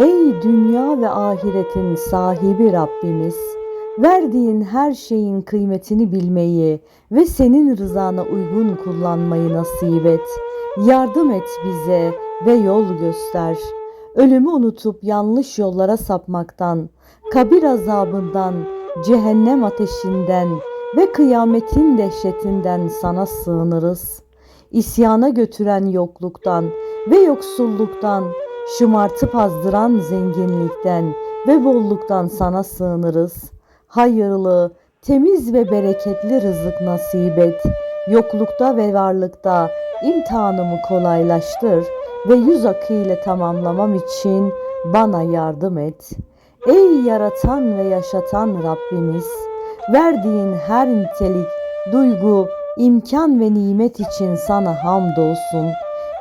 Ey dünya ve ahiretin sahibi Rabbimiz, verdiğin her şeyin kıymetini bilmeyi ve senin rızana uygun kullanmayı nasip et. Yardım et bize ve yol göster. Ölümü unutup yanlış yollara sapmaktan, kabir azabından, cehennem ateşinden ve kıyametin dehşetinden sana sığınırız. İsyana götüren yokluktan ve yoksulluktan, şımartıp azdıran zenginlikten ve bolluktan sana sığınırız. Hayırlı, temiz ve bereketli rızık nasip et. Yoklukta ve varlıkta imtihanımı kolaylaştır ve yüz akıyla tamamlamam için bana yardım et. Ey yaratan ve yaşatan Rabbimiz, verdiğin her nitelik, duygu, imkan ve nimet için sana hamdolsun.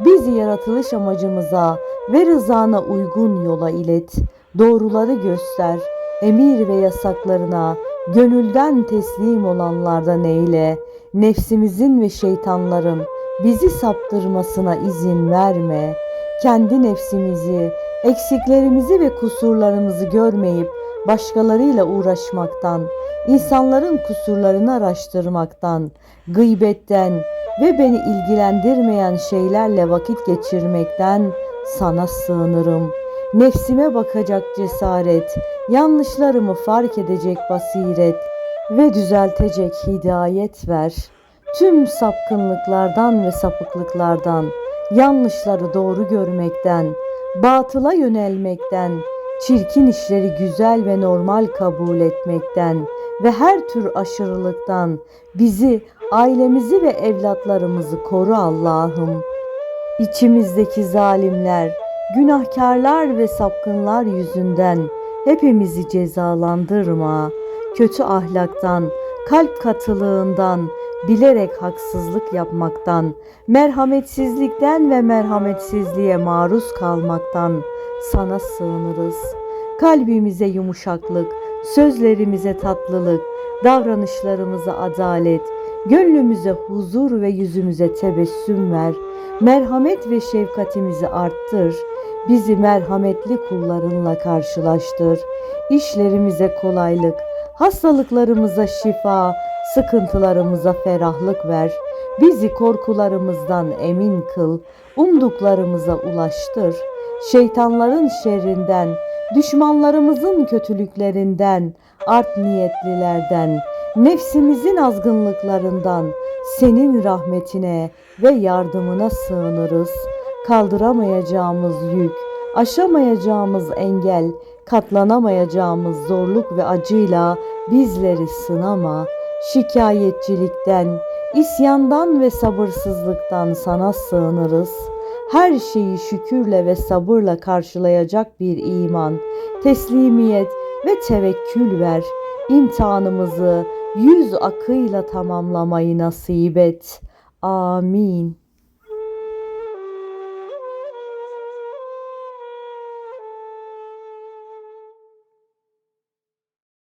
Bizi yaratılış amacımıza ve rızana uygun yola ilet. Doğruları göster. Emir ve yasaklarına gönülden teslim olanlardan eyle. Nefsimizin ve şeytanların bizi saptırmasına izin verme. Kendi nefsimizi, eksiklerimizi ve kusurlarımızı görmeyip başkalarıyla uğraşmaktan, insanların kusurlarını araştırmaktan, gıybetten ve beni ilgilendirmeyen şeylerle vakit geçirmekten sana sığınırım. Nefsime bakacak cesaret, yanlışlarımı fark edecek basiret ve düzeltecek hidayet ver. Tüm sapkınlıklardan ve sapıklıklardan, yanlışları doğru görmekten, batıla yönelmekten, çirkin işleri güzel ve normal kabul etmekten ve her tür aşırılıktan bizi, ailemizi ve evlatlarımızı koru Allah'ım. İçimizdeki zalimler, günahkarlar ve sapkınlar yüzünden hepimizi cezalandırma. Kötü ahlaktan, kalp katılığından, bilerek haksızlık yapmaktan, merhametsizlikten ve merhametsizliğe maruz kalmaktan sana sığınırız. Kalbimize yumuşaklık, sözlerimize tatlılık, davranışlarımıza adalet, gönlümüze huzur ve yüzümüze tebessüm ver. Merhamet ve şefkatimizi arttır. Bizi merhametli kullarınla karşılaştır. İşlerimize kolaylık, hastalıklarımıza şifa, sıkıntılarımıza ferahlık ver. Bizi korkularımızdan emin kıl, umduklarımıza ulaştır. Şeytanların şerrinden, düşmanlarımızın kötülüklerinden, art niyetlilerden, nefsimizin azgınlıklarından senin rahmetine ve yardımına sığınırız. Kaldıramayacağımız yük, aşamayacağımız engel, katlanamayacağımız zorluk ve acıyla bizleri sınama. Şikayetçilikten, isyandan ve sabırsızlıktan sana sığınırız. Her şeyi şükürle ve sabırla karşılayacak bir iman, teslimiyet ve tevekkül ver. İmtihanımızı yüz akıyla tamamlamayı nasip et. Amin.